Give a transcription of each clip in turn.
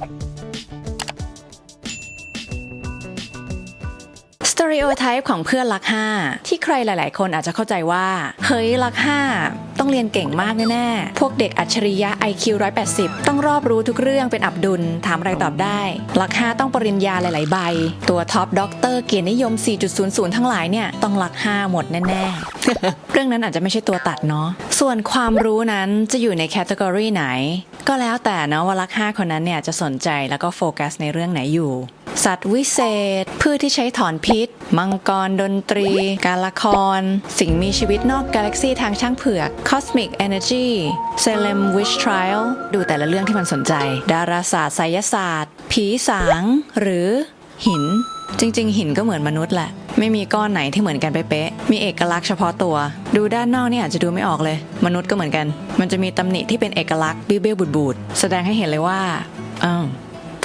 Thank you. ตอริโอไทป์ของเพื่อนรักห้าที่ใครหลาย ๆ คนอาจจะเข้าใจว่า เฮ้ยรักห้าต้องเรียนเก่งมากแน่ ๆ พวกเด็กอัจฉริยะ IQ 180 ต้องรอบรู้ทุกเรื่องเป็นอับดุล ถามอะไรตอบได้รักห้าต้องปริญญาหลาย ๆ ใบ ตัวท็อปด็อกเตอร์เกียรตินิยม 4.00 ทั้งหลายเนี่ย ต้องรักห้าหมดแน่ ๆ เรื่องนั้นอาจจะไม่ใช่ตัวตัดเนาะส่วนความรู้นั้นจะอยู่ในแคตตากรีไหน ก็แล้วแต่เนาะว่ารักห้าคนนั้นเนี่ยจะสนใจแล้วก็โฟกัสในเรื่องไหนอยู่ สัตว์วิเศษ พืชที่ใช้ถอนพิษ มังกรดนตรี การละคร สิ่งมีชีวิตนอกกาแล็กซีทางช่างเผือก Cosmic Energy Salem Witch Trial ดูแต่ละเรื่องที่มันสนใจ ดาราศาสตร์ไสยศาสตร์ ผีสาง หรือหิน จริง ๆ หินก็เหมือนมนุษย์แหละไม่มีก้อนไหนที่เหมือนกันเป๊ะๆ มีเอกลักษณ์เฉพาะตัว ดูด้านนอกนี่อาจจะดูไม่ออกเลย มนุษย์ก็เหมือนกัน มันจะมีตำหนิที่เป็นเอกลักษณ์บิ้วๆบูดๆ แสดงให้เห็นเลยว่าอ้าว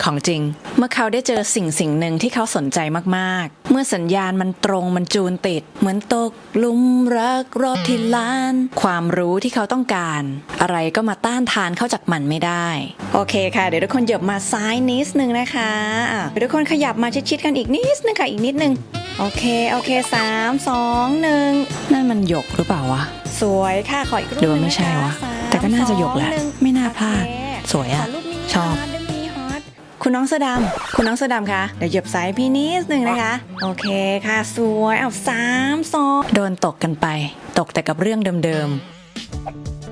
ของจริง เมื่อเขาได้เจอสิ่งสิ่งหนึ่งที่เขาสนใจมากๆ เมื่อสัญญาณมันตรงมันจูนติด เหมือนตกหลุมรักรอบที่ล้าน ความรู้ที่เขาต้องการ อะไรก็มาต้านทานเข้าจากมันไม่ได้ โอเคค่ะ เดี๋ยวทุกคนเหยียบมาซ้ายนิดนึงนะคะอะเดี๋ยวทุกคนขยับมาชิดๆกันอีกนิดนึงค่ะอีกนิดนึงโอเค โอเคสามสองหนึ่งนั่นมันหยกหรือเปล่าวะ สวยค่ะ ขออีกรูปหรือว่าไม่ใช่วะสมแต่ก็น่าจะหยกแหละสองนึ่งไม่น่าพลาดโเคสวยอะ น้องเสื้อดำคุณน้องเสื้อดำคะเดี๋ยวหยิบสายพี่นิดนึงนะคะ โอเคค่ะ สวยเอาสามสองโดนตกกันไป ตกแต่กับเรื่องเดิมๆ